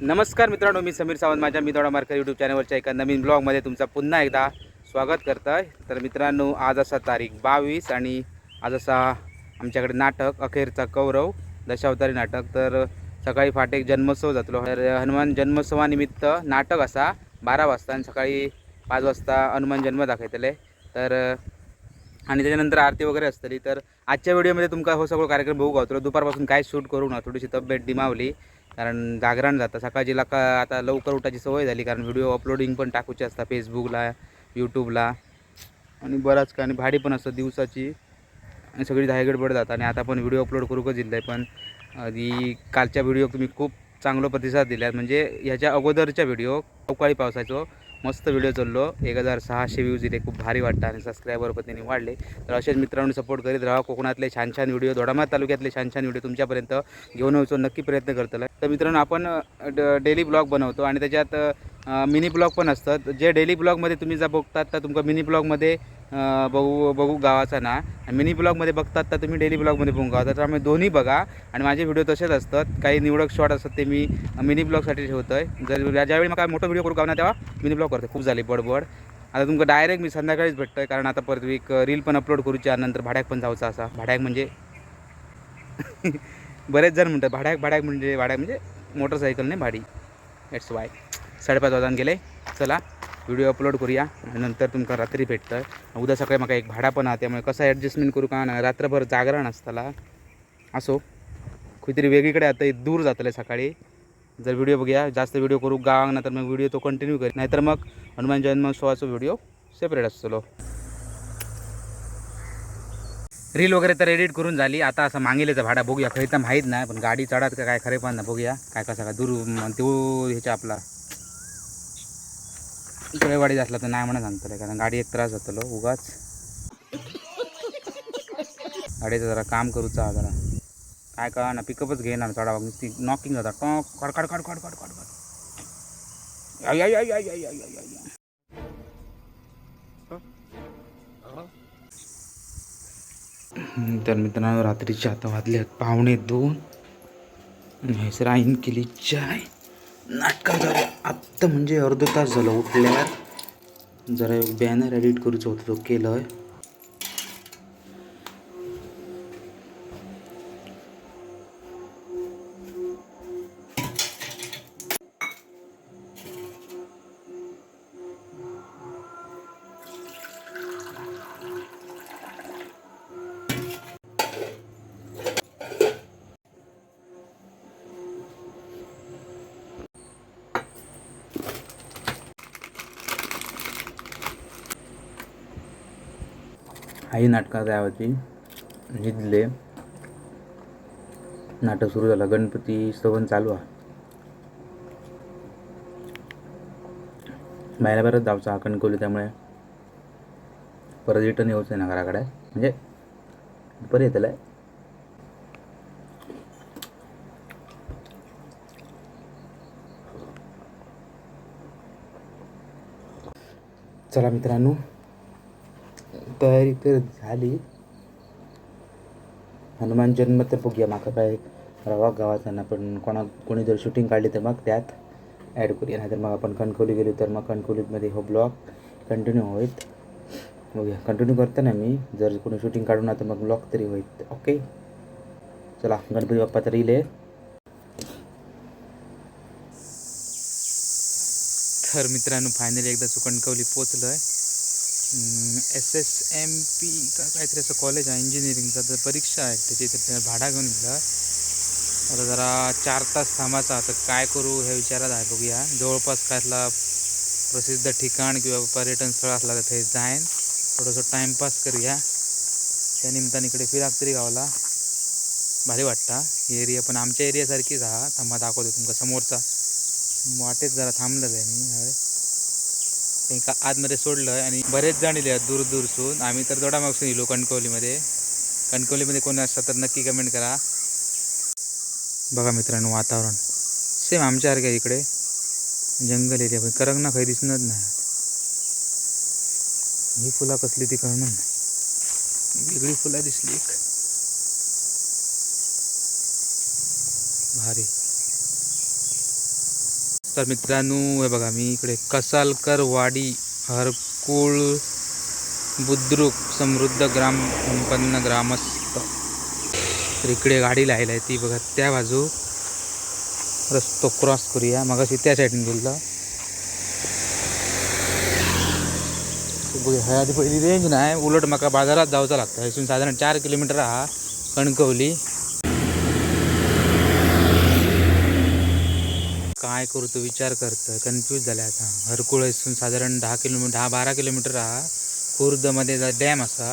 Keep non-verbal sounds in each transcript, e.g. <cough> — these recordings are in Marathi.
नमस्कार मित्रांनो मी समीर सावंत माझ्या मी थोडा मार्कर यूट्यूब चॅनलवरच्या एका नवीन ब्लॉगमध्ये तुमचं पुन्हा एकदा स्वागत करत आहे तर मित्रांनो आज असा तारीख बावीस आणि आज असा आमच्याकडे नाटक अखेरचा कौरव दशावतारी नाटक. तर सकाळी फाटेक जन्मोत्सव जातलो. तर हनुमान जन्मोत्सवानिमित्त नाटक असा बारा वाजता आणि सकाळी पाच वाजता हनुमान जन्म दाखयतले तर आणि त्याच्यानंतर आरती वगैरे असतली. तर आजच्या व्हिडिओमध्ये तुमका हो सगळं कार्यक्रम बघू गावतलो दुपारपासून काय शूट करू ना? थोडीशी तब्येत डिमावली कारण जागरण जातं. सकाळची का आता लवकर उठायची सवय झाली कारण व्हिडिओ अपलोडिंग पण टाकूचे असतात फेसबुकला यूट्यूबला आणि बराच काय आणि भाडी पण असतं दिवसाची. आणि सगळी धायगडबड जातात. आणि आता पण व्हिडिओ अपलोड करूकच दिलं आहे पण आधी कालच्या व्हिडिओ तुम्ही खूप चांगला प्रतिसाद दिल्यात म्हणजे ह्याच्या अगोदरच्या व्हिडिओ अवकाळी पावसाचो. मस्त व्हिडिओ चाललो. एक हजार सहाशे व्ह्यूज दिले खूप भारी वाटतं आणि सबस्क्रायबर पण त्यांनी वाढले. तर असेच मित्रांनो सपोर्ट करीत राहा. कोकणातले छान छान व्हिडिओ दोडामा तालुक्यातले छान छान व्हिडिओ तुमच्यापर्यंत घेऊन यायचो नक्की प्रयत्न करतलो तर मित्रांनो आपण डेली ब्लॉग बनवतो आणि त्याच्यात मिनी ब्लॉग पण असतात जे डेली ब्लॉगमध्ये तुम्ही जर बघतात तर तुमका मिनी ब्लॉगमध्ये बघू बघू गावाचा ना. मिनी ब्लॉगमध्ये बघतात तर तुम्ही डेली ब्लॉगमध्ये बघू गावाचा तर आम्ही दोन्ही बघा. आणि माझे व्हिडिओ तसेच असतात. काही निवडक शॉट असतात ते मी मिनी ब्लॉगसाठी ठेवतो आहे जर ज्यावेळी मग काय मोठा व्हिडिओ करू गाव ना तेव्हा मिनी ब्लॉग करतो. खूप झाली बडबड. आता तुमका डायरेक्ट मी संध्याकाळीच भेटतो आहे कारण आता परत एक रील पण अपलोड करूची नंतर भाड्याक पण जाऊचा असा. भाड्याक म्हणजे? <laughs> बरेच जण म्हणतात भाड्याक भाड्याक म्हणजे भाड्याक म्हणजे मोटरसायकल नाही भाडी. इट्स वाय साडेपाच वाजान गेले. चला. व्हिडिओ अपलोड करूया. नंतर तुमका रात्री भेटतं उद्या सकाळी म्हाका एक भाडा पण आहा त्यामुळे कसं ॲडजस्टमेंट करू का ना रात्रभर जागरण असताला. असो. खंयतरी वेगळीकडे आता दूर जातले सकाळी. जर व्हिडिओ बघूया जास्त व्हिडिओ करू गावांग ना तर मग व्हिडिओ तो कंटिन्यू करेल नाहीतर मग हनुमान जन्मोत्सवाचा व्हिडिओ सेपरेट असतो. रील वगैरे तर एडिट करून झाली. आता असं मांगेलेचा भाडा बघूया. खरी तर माहीत नाही पण गाडी चढात का काय खरे पण ना बघूया. काय कसं काय दूर तो ह्याच्या आपला. वाडीत असला तर नाही म्हणा सांगतले कारण गाडी एक त्रास जातलो उगाच. गाडीचं जरा काम करूचा हा जरा. काय कळा ना पिकअपच घेणार थोडा बघ ती नॉकिंग जाता टॉक कड कड कड कड कड कड कड तर मित्रांनो रात्रीचे आता वाजले आहेत पावणे दोन. म्हैसर आईन केली चाय. नाटका झालं आत्ता म्हणजे अर्धा तास झाला उठल्यावर. जरा बॅनर एडिट करूचं होतं तो केलं आहे आई नाटकात होती निधले नाटक सुरू झालं. गणपती स्तवन चालू आहे. बायला बरंच जावचा हा कणकवली त्यामुळे. परत रिटर्न येऊच म्हणजे आहे ना घराकडे म्हणजे परत येतलं चला मित्रांनो तयारी तर झाली. हनुमान जन्म तर बघूया माका काय रवा गावाचा ना पण कोणा कोणी जर शूटिंग काढली तर मग त्यात ॲड करूया नाहीतर मग आपण कणकवली गेलो तर मग कणकवलीमध्ये हो ब्लॉग कंटिन्यू होईत बघूया कंटिन्यू करतो ना मी. जर कोणी शूटिंग काढू ना तर मग ब्लॉग तरी होईत ओके चला गणपती बाप्पा तरी येईल तर मित्रांनो फायनली एकदा कणकवली पोचलो आहे एस एस एम पी का काहीतरी असं कॉलेज आहे इंजिनिअरिंगचा तर परीक्षा आहे त्याची इथे भाडा घेऊन दिला आता जरा चार तास थांबायचा तर काय करू ह्या विचारात आहे बघूया. जवळपास कायतला प्रसिद्ध ठिकाण किंवा पर्यटन स्थळ असला तर थंय जाईन. थोडंसं टाईमपास करूया. त्या निमित्ताने इकडे फिराक तरी गावाला. भारी वाटता एरिया पण आमच्या एरियासारखीच हा. थांबा दाखवतो तुमका समोरचा. वाटेत जरा थांबलेलं आहे मी हय. त्यांना आतमध्ये सोडलं आणि बरेच जण इले आहेत दूर दूरसून. आम्ही तर दोडामागसून मागसून येलो कणकवलीमध्ये. कणकवलीमध्ये कोणी असतात तर नक्की कमेंट करा. बघा मित्रांनो वातावरण. सेम आमच्यासारख्या इकडे. जंगल एरिया पण करंगना काही दिसणार नाही. ही फुला कसली ती कळणार नाही. वेगळी फुलं दिसली. एक भारी. तर मित्रांनो हे बघा मी इकडे कसालकर वाडी हरकुळ बुद्रुक समृद्ध ग्राम संपन्न ग्रामस्थ. तर इकडे गाडी लायला आहे ती बघा त्या बाजू रस्तो क्रॉस करूया. मग त्या साईडने गेलो बघूया ह्या आधी पहिली रेंज नाही उलट म्हाका बाजारात जावचं लागतं. इथून साधारण चार किलोमीटर हा कणकवली. काय करू तो विचार करतं कन्फ्यूज झाला आता. हरकुळ साधारण दहा किलोमीटर दहा बारा किलोमीटर हा खुर्दमध्ये जा डॅम असा.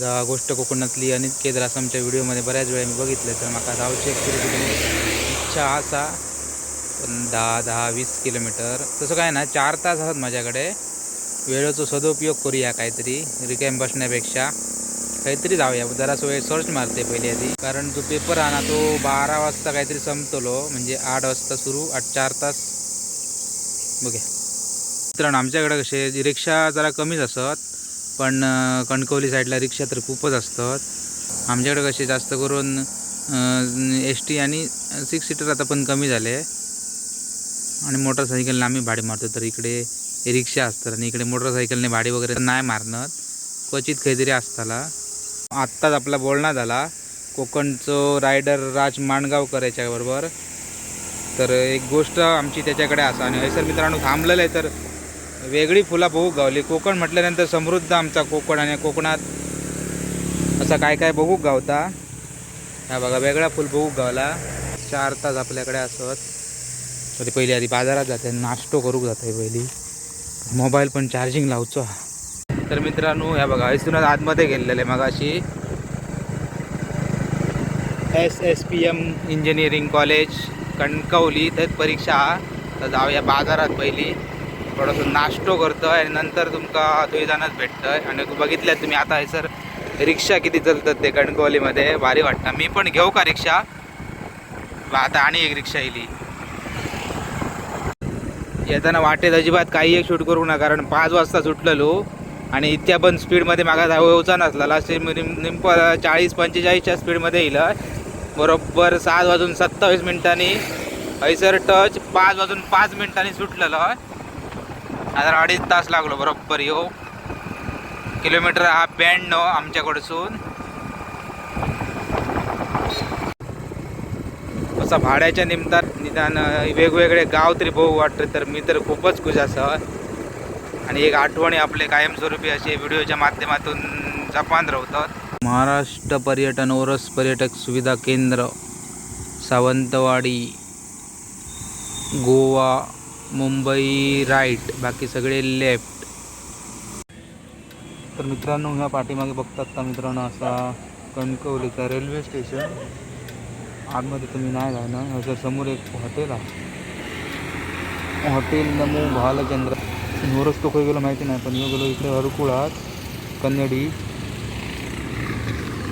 जा गोष्ट कोकणातली अनित केदार असं आमच्या व्हिडिओमध्ये बऱ्याच वेळा मी बघितलं तर म्हाका जावची ॲक्च्युली इच्छा असा पण दहा दहा वीस किलोमीटर. तसं काय ना चार तास आहात माझ्याकडे. वेळेचा सदुपयोग करूया काहीतरी रिकॅम बसण्यापेक्षा. काहीतरी जाऊया. जरा वेळ सर्च मारते पहिले आधी. कारण जो पेपर आहे ना तो बारा वाजता काहीतरी संपतलो. म्हणजे आठ वाजता सुरू आठ चार तास. बघ्या. मित्रांनो आमच्याकडे कसे रिक्षा जरा कमीच असत पण कणकवली साईडला रिक्षा तर खूपच असतात. आमच्याकडे कसे जास्त करून एस टी आणि सिक्स सीटर आता पण कमी झाले. आणि मोटरसायकलने आम्ही भाडे मारतो. तर इकडे रिक्षा असतात आणि इकडे मोटरसायकलने भाडे वगैरे नाही मारणार. क्वचित काहीतरी असताला. आत्ताच आपला बोलणा झाला. कोकणचं रायडर राज माणगावकर याच्याबरोबर. तर एक गोष्ट आमची त्याच्याकडे असा आणि हयसर मित्रांनो थांबलेलं आहे तर वेगळी फुला बघू गावली. कोकण म्हटल्यानंतर समृद्ध आमचा कोकण आणि कोकणात असा काय काय बघू गावता. हा बघा वेगळा फुल बघू गावला. चार तास आपल्याकडे असत. तरी पहिली आधी बाजारात जाते नाश्तो करूक जाते पहिली. मोबाईल पण चार्जिंग लावचो तर मित्रांनो ह्या बघा इथूनच आतमध्ये गेलेले मग अशी S S P M engineering college Kankavli थंय परीक्षा. तर जाऊया बाजारात पहिली. थोडंसं नाश्तो करतोय आणि नंतर तुमका थंय जाणच आहे आणि बघितलं तुम्ही आता सर रिक्षा किती चलतात ते कणकवलीमध्ये. भारी वाटतं. मी पण घेऊ का रिक्षा? आता आणि एक रिक्षा येईल. येताना वाटेत अजिबात काही एक शूट करू नका कारण पाच वाजता सुटलेलो. आणि इतक्या पण स्पीडमध्ये मागा धावचा नसला. लास्ट निमप चाळीस पंचेचाळीसच्या स्पीडमध्ये येईल बरोबर सात वाजून सत्तावीस मिनिटांनी. हैसर टच. पाच वाजून पाच मिनिटांनी सुटलेलं आता अडीच तास लागलो बरोबर. येऊ किलोमीटर हा ब्याण्णव आमच्याकडसून. असा भाड्याच्या निमतात निदान वेगवेगळे गाव तरी भाऊ वाटतं तर मी तर खूपच खुश असं आणि एक आठवणी आपले कायमस्वरूपी असे व्हिडिओच्या माध्यमातून जपान राहतात महाराष्ट्र पर्यटन ओरस पर्यटक सुविधा केंद्र सावंतवाडी गोवा मुंबई राईट बाकी सगळे लेफ्ट. तर मित्रांनो ह्या पाठीमागे बघतात का मित्रांनो असा कणकवलीचा रेल्वे स्टेशन आतमध्ये तुम्ही नाही जाणार ह्याच्या समोर एक हॉटेल आहे. हॉटेल नमो भालचंद्र नोरस तो काही गेलो माहिती नाही पण मी गेलो इकडे हरकुळात कन्नडी.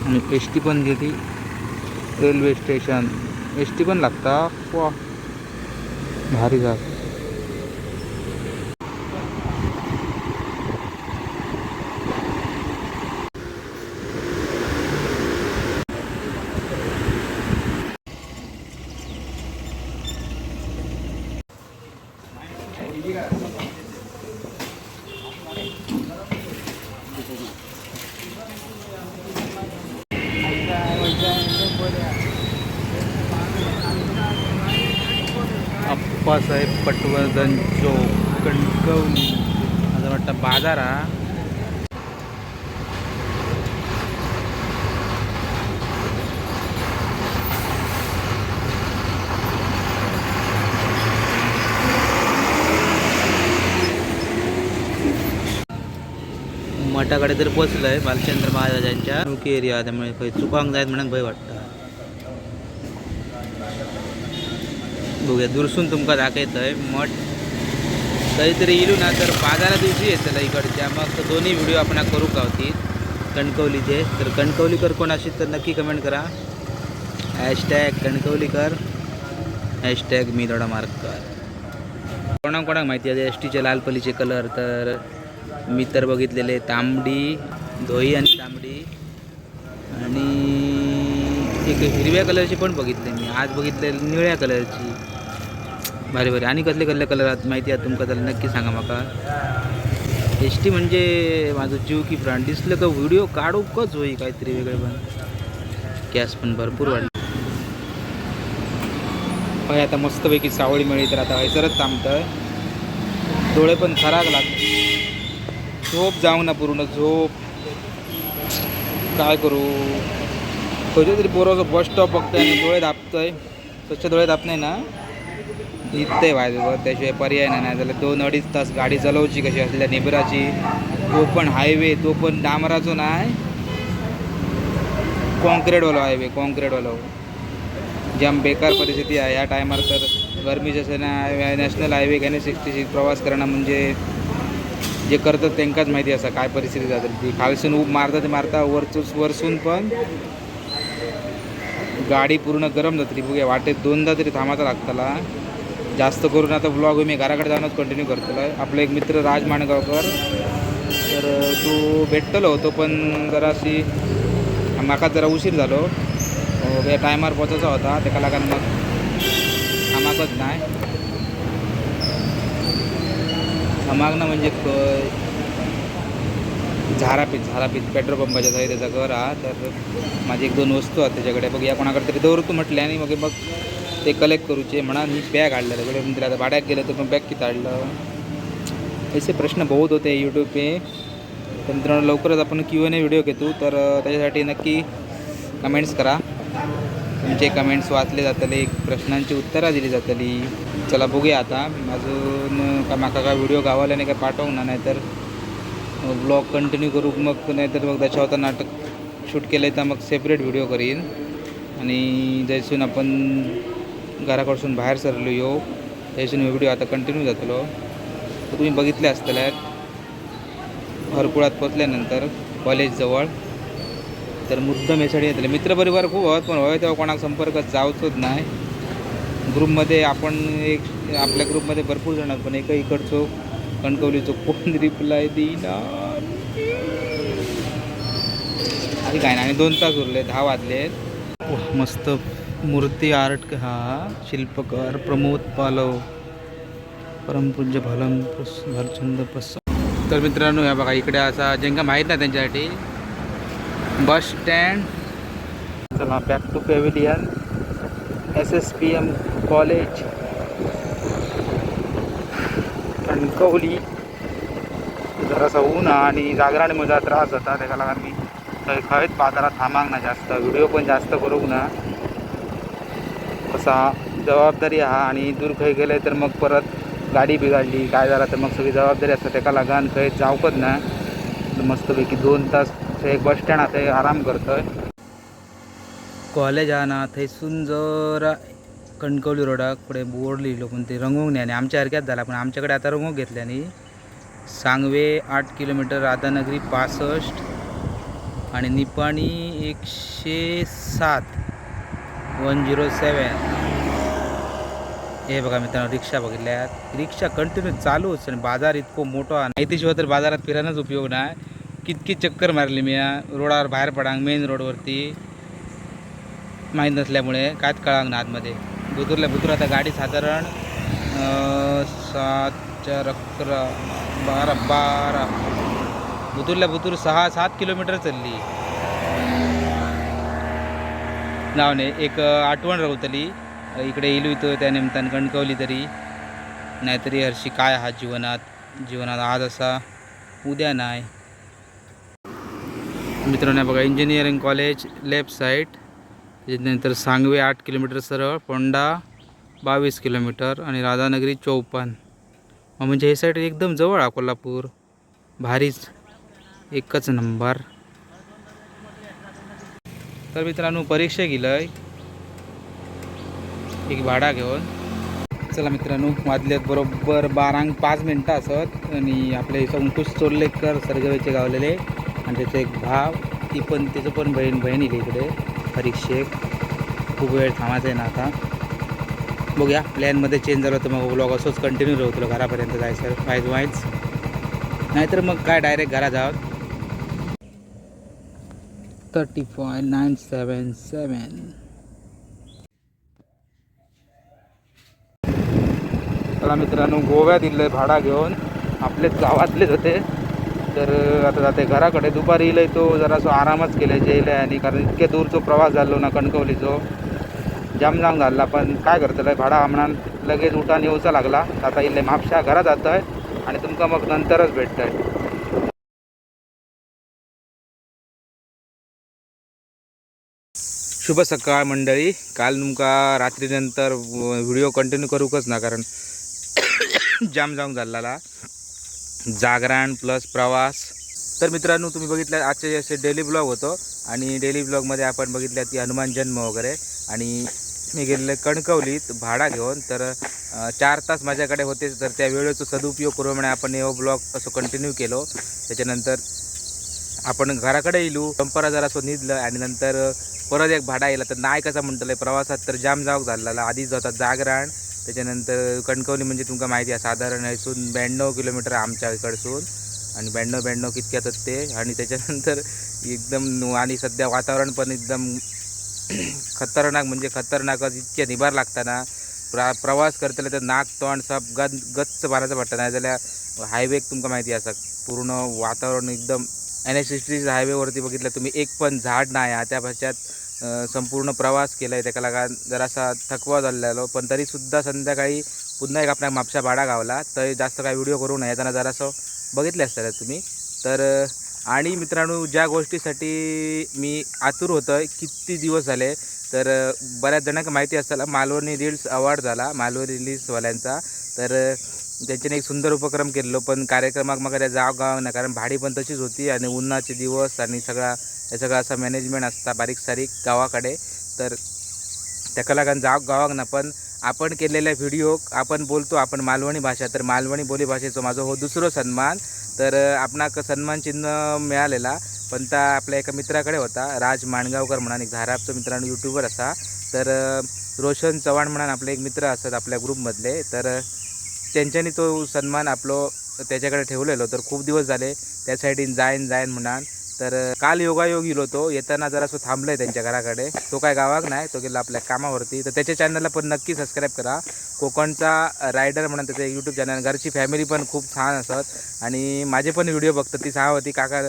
आणि एस टी पण गेली. Railway station. एस टी पण लागता. वा भारी जात अप्पासाहेब पटवर्धन चौक कणकवली असं वाटतं बाजार. हा मठाकडे जर पोचलंय बालचंद्र महाराजांच्या मुख्य एरिया त्यामुळे खंय चुकांक जायत म्हणून भय वाटतं. बघूया. दुरसून तुमका दाखयतंय मठ. काहीतरी इलू ना तर बाजारा दिवशी येतला इकडच्या. मग दोन्ही व्हिडिओ आपण करू गावतील कणकवलीचे. तर कणकवलीकर कोण असेल तर नक्की कमेंट करा. हॅशटॅग कणकवलीकर. हॅशटॅग मी थोडा मार्क कर. कोणाक कोणाक माहिती आहे? एस टीचे लालपलीचे कलर तर मी तर बघितलेले तांबडी धोई आणि तांबडी. आणि एक हिरव्या कलरची पण बघितले मी. आज बघितले निळ्या कलरची भारी भारी. आणि कसले कसले कलर आहेत माहिती आहे तुमका? त्याला नक्की सांगा म्हाका एस टी म्हणजे माझं जीव की प्राण. दिसलं का व्हिडिओ काढूकच होई काहीतरी वेगळे पण? गॅस पण भरपूर वाढली. होय आता मस्तपैकी सावळी मिळेल तर आता हैसरच थांबतं डोळे पण खराब लागले. झोप जाऊ ना पूर्ण झोप. काय करू? कधी तरी पोराचं बस स्टॉप बघतोय आणि डोळे दाबतोय. स्वच्छ डोळे दाब नाही ना? इथं बाजूवर त्याशिवाय पर्याय नाही नाही झालं. दोन अडीच तास गाडी चालवची कशी असल्या नेबराची. तो पण हायवे तो पण डांबराचो नाही कॉन्क्रीटवालो हायवे कॉन्क्रीटवालो जाम बेकार परिस्थिती आहे ह्या टायमार तर गरमीच्या सणा नॅशनल हायवे घेणे सिक्स्टी सिक्स प्रवास करणं म्हणजे जे करतात त्यांकाच माहिती असं काय परिस्थिती जाते. ती खालसून ऊब मारता ते मारता वरचूस वरसून पण गाडी पूर्ण गरम जातली बघूया वाटेत दोनदा तरी थांबायचा लागतला. जास्त करून आता ब्लॉग मी घराकडे जाऊनच कंटिन्यू करतलो आपला एक मित्र राज माणगावकर तर तो भेटतलो होतो पण जराशी म्हाका जरा उशीर झालो. या टायमार पोचायचा होता तेका लागून मग थांबाकच नाही. थांबाक ना म्हणजे खंय झारापीत झारापीत पेट्रोल पंपाच्या थंय त्याचा घर हा तर माझी एक दोन वस्तू आहेत त्याच्याकडे. बघ या कोणाकडे तरी दौरतो म्हटले आणि मग मग ते कलेक्ट करूचे म्हणा मी बॅग हाडलं त्याकडे म्हणजे आता भाड्यात गेलं तर मग बॅग किती हाडलं असे प्रश्न बहुत होते यूट्यूब पे. तर मित्रांनो लवकरच आपण क्यू एन ए व्हिडिओ घेतो. तर त्याच्यासाठी नक्की कमेंट्स करा. तुमचे कमेंट्स वाचले जातले प्रश्नांची उत्तरं दिली जातली. चला बघूया आता. अजून का माका काय व्हिडिओ गावाला नाही काय पाठवू ना नाहीतर ब्लॉग कंटिन्यू करू मग नाहीतर मग त्याच्यावर नाटक शूट केलं तर मग सेपरेट व्हिडिओ करीन. आणि जैसून आपण घराकडसून बाहेर सरलो येऊ त्यासून व्हिडिओ आता कंटिन्यू जातलो. तर तुम्ही बघितले असतल्यात हरकुळात पोचल्यानंतर कॉलेजजवळ तर मुद्दम यासाठी येतले. मित्रपरिवार खूप होत पण होय तेव्हा कोणाक संपर्क जावचोच नाही. ग्रुपमध्ये आपण एक आपल्या ग्रुपमध्ये भरपूर जण पण एकही इकडचो कणकवलीचो कोण रिप्लाय देईना. आधी काय नाही आणि दोन तास उरले दहा वाजले मस्त. मूर्ती आर्ट हा शिल्पकार प्रमोद पालव परमपूज्य भलम प्रस प्रसाद। तर मित्रांनो ह्या बघा इकडे असा ज्यांना माहीत नाही त्यांच्यासाठी. बस स्टँड चला back to pavilion S S P M college Kankavli. जरासा ऊन आणि जागराने मला त्रास होता त्याला लागून मी थंय खंयच बाजारात थांबाक ना जास्त. व्हिडिओ पण जास्त करूंक ना. कसा जबाबदारी आहा आणि दूर खंय गेले तर मग परत गाडी बिघडली काय झाला तर मग सगळी जबाबदारी असते. तेका लागून खंय जावकच ना. मस्तपैकी दोन तास थंय एक बस स्टँड आहा थंय आराम करतोय. कॉलेज आहा ना थंयसून जर कणकवली रोडाक फुडें बोर्ड लिहिलो पण ते रंगूंक नाही आणि आमच्या सारख्याच झाला पण आमच्याकडे आता रंगवूक न्ही. सांगवे आठ किलोमीटर राधानगरी पासष्ट आणि निपाणी एकशे सात. वन झिरो सेवन हे बघा मित्रांनो रिक्षा बघितल्यात. रिक्षा कंटिन्यू चालूच आणि बाजार इतको मोठा. माहितीशिवाय तर बाजारात फिरायलाच उपयोग नाही. कितकी चक्कर मारली मी या रोडावर बाहेर पडांग मेन रोडवरती माहीत नसल्यामुळे कायच कळांग ना आतमध्ये. बुतुरल्या बुतूर आता गाडी साधारण सात चार अकरा बारा बारा. बुतुरल्या बुतूर सहा सात किलोमीटर चालली. नावने एक आठवण रावतली इकडे इलू इथं त्या निमित्तानं कणकवली तरी. नाहीतरी हरशी काय आहात जीवनात? जीवनात आज असा उद्या नाही. मित्रांनो बघा इंजिनिअरिंग कॉलेज लेफ्ट साईड त्याच्यानंतर सांगवे आठ किलोमीटर सरळ फोंडा बावीस किलोमीटर आणि राधानगरी चौपन्न. म्हणजे हे साईड एकदम जवळ आहे कोल्हापूर. भारीच. एकच नंबर तर मित्रांनो परीक्षा गेलंय. एक भाडा घेऊन. चला मित्रांनो वाजल्यात बरोबर बारांक पाच मिनटं असत आणि आपले अंकुश चोरलेकर सरगवेचे गावलेले आणि त्याचा एक भाव ती पण त्याचं पण बहीण बहीण येईल इकडे. परीक्षेक खूप वेळ थांबायचा आहे ना आता. बघूया प्लॅनमध्ये चेंज झालं तर मग ब्लॉग असंच कंटिन्यू राहतो घरापर्यंत जायचं वाईज वाईज नाहीतर मग काय डायरेक्ट घरा जावं? Thirty five nine seven seven चला मित्रांनो गोव्यात इल्लंय भाडा घेऊन आपलेच गावातलेच होते. तर आता जाते घराकडे. दुपारी येईल तो जरासो आरामच केले जेल आणि कारण इतके दूरचो प्रवास झालो ना कणकवलीचो. जाम जाम झाला पण काय करतलं भाडा हमणान लगेच उठान येऊचा लागला. आता इल्ले म्हापशा घरात जात आहे आणि तुमका मग नंतरच भेटतंय. शुभ सकाळ मंडळी. काल तुमका रात्रीनंतर व्हिडिओ कंटिन्यू करूकच ना कारण <coughs> जाम जाम झालेला. जागरण प्लस प्रवास. तर मित्रांनो तुम्ही बघितलं आजचे असे डेली ब्लॉग होतो आणि डेली ब्लॉगमध्ये आपण बघितलं की हनुमान जन्म वगैरे. आणि मी गेलेले कणकवलीत भाडा घेऊन. तर चार तास माझ्याकडे होते. तर त्या वेळेचा सदुपयोग करू म्हणे आपण हे ब्लॉग असं कंटिन्यू केलो. त्याच्यानंतर आपण घराकडे येलो परंपरा जरा असं निधलं आणि नंतर परत एक भाडा येला तर नाही कसा म्हणतलं प्रवासात तर जाम जावंक झालेला. आधीच होता जागरण. त्याच्यानंतर कणकवली म्हणजे तुमका माहिती आहे साधारण इथून ब्याण्णव किलोमीटर आमच्या इकडसून. आणि ब्याण्णव ब्याण्णव कितक्यात ते. आणि त्याच्यानंतर एकदम आणि सध्या वातावरण पण एकदम खतरनाक म्हणजे खतरनाकच. इतक्या निभार लागताना. प्रा प्रवास करतले तर नाक तोंड सब गद गच्च मारायचं पडतं. नाही जाल्यार हायवे तुमका माहिती असा पूर्ण वातावरण एकदम एन एस सिक्स्टी हायवेवरती बघितलं तुम्ही एक पण झाड नाही आहे. त्या पश्चात संपूर्ण प्रवास केला आहे त्याला का जरासा थकवा झालेलो पण तरीसुद्धा संध्याकाळी पुन्हा एक आपल्या म्हापशा भाडा गावला. तर जास्त काय व्हिडिओ करू नये त्यांना जरासं बघितले असतात तुम्ही. तर आणि मित्रांनो ज्या गोष्टीसाठी मी आतुर होतो आहे किती दिवस झाले तर बऱ्याच जणांना माहिती असताना मालवणी रील्स अवॉर्ड झाला मालवणी रील्सवाल्यांचा. तर त्यांच्याने एक सुंदर उपक्रम केलेलो. पण कार्यक्रमाक मग त्या जाव गाव ना कारण भाडी पण तशीच होती आणि उन्हाचे दिवस आणि सगळा हे सगळं असा मॅनेजमेंट असता बारीक सारीक गावाकडे. तर ताका लागून जाव गावाक ना पण आपण केलेल्या व्हिडिओ आपण बोलतो आपण मालवणी भाषा. तर मालवणी बोली भाषेचो माझा हो दुसरो सन्मान. तर आपणाक सन्मान चिन्ह मिळालेला पण त्या आपल्या एका मित्राकडे होता राज माणगावकर म्हणून एक धारापचो मित्रांनो यूट्यूबर असा. तर रोशन चव्हाण म्हणून आपले एक मित्र असतात आपल्या ग्रुपमधले तर त्यांच्यानी तो सन्मान आपलो त्याच्याकडे ठेवलेलो. तर खूप दिवस झाले त्या साईडीन जाईन जाईन म्हणान तर काल योगायोग गेलो तो येताना जरा असं थांबलं आहे त्यांच्या घराकडे. तो काय गावाक नाही तो गेला आपल्या कामावरती. तर त्याच्या चॅनलला पण नक्की सबस्क्राईब करा. कोकणचा रायडर म्हणून त्याचं यूट्यूब चॅनल घरची फॅमिली पण खूप छान असत आणि माझे पण व्हिडिओ बघतात. ती सांगा होती काका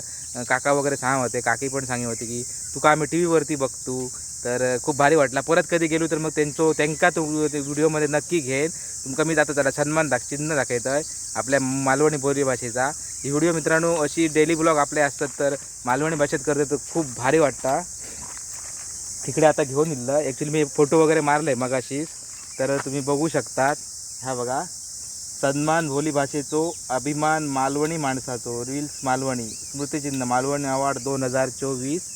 काका वगैरे सांगा होते. काकी पण सांगी होती की तुका आम्ही टी व्हीवरती बघतो? तर खूप भारी वाटला. परत कधी गेलो तर मग त्यांचो त्यांका तो व्हिडिओमध्ये नक्की घेईन तुमका मी जाता त्याला सन्मान दाख चिन्ह दाखवतोय. आपल्या मालवणी बोली भाषेचा. ही व्हिडिओ मित्रांनो अशी डेली ब्लॉग आपले असतात तर मालवणी भाषेत करते तर खूप भारी वाटता. इकडे आता घेऊन दिलं ॲक्च्युली मी फोटो वगैरे मारले मगाशीच. तर तुम्ही बघू शकतात. हा बघा. सन्मान भोली भाषेचो अभिमान मालवणी माणसाचो. रील्स मालवणी. स्मृतिचिन्ह मालवणी अवॉर्ड दोन हजार चोवीस.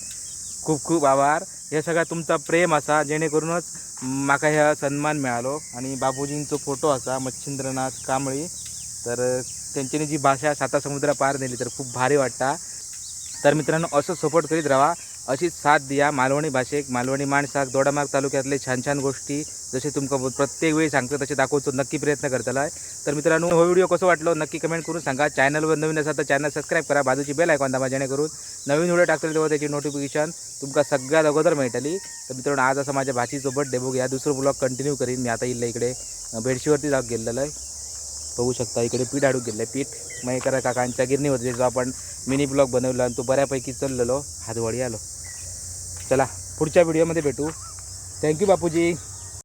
खूप खूप आभार. हे सगळं तुमचा प्रेम असा जेणेकरूनच म्हाका ह्या सन्मान मिळालो. आणि बाबूजींचो फोटो असा मच्छिंद्रनाथ कांबळी. तर त्यांच्यानी जी भाषा सातासमुद्रा पार नेली तर खूप भारी वाटता. तर मित्रांनो असं सपोर्ट करीत राहा. अशीच साथ द्या. मालवणी भाषेक मालवणी माणसाक दोडामार्ग तालुक्यातले छान छान गोष्टी जसे तुमकां प्रत्येक वेळी सांगतो तसे दाखवतो नक्की प्रयत्न करतला तर मित्रांनो हो व्हिडिओ कसं वाटलो नक्की कमेंट करून सांगा. चॅनलवर नवीन असाल तर चॅनल सबस्क्राईब करा. बाजूची बेल ऐकून दाबा जेणेकरून नवीन व्हिडिओ टाकतले तेव्हा त्याची नोटिफिकेशन तुमकां सगळ्यात अगोदर मिळतली. तर मित्रांनो आज असं माझ्या भाचीसोबत बड्डे बघूया दुसरं ब्लॉग कंटिन्यू करीन. मी आता इल्लं इकडे बेडशीवरती जाऊ गेलेलं आहे. बघू शकता. इकडे पीठ अडूक गेलं आहे पीठ. मयकरा काकांच्या गिरणीवरती जो आपण मिनी ब्लॉग बनवला आणि तो बऱ्यापैकी चाललेलो. हातवाडी आलो. चला पुढच्या व्हिडिओमध्ये भेटू. Thank you Bapuji.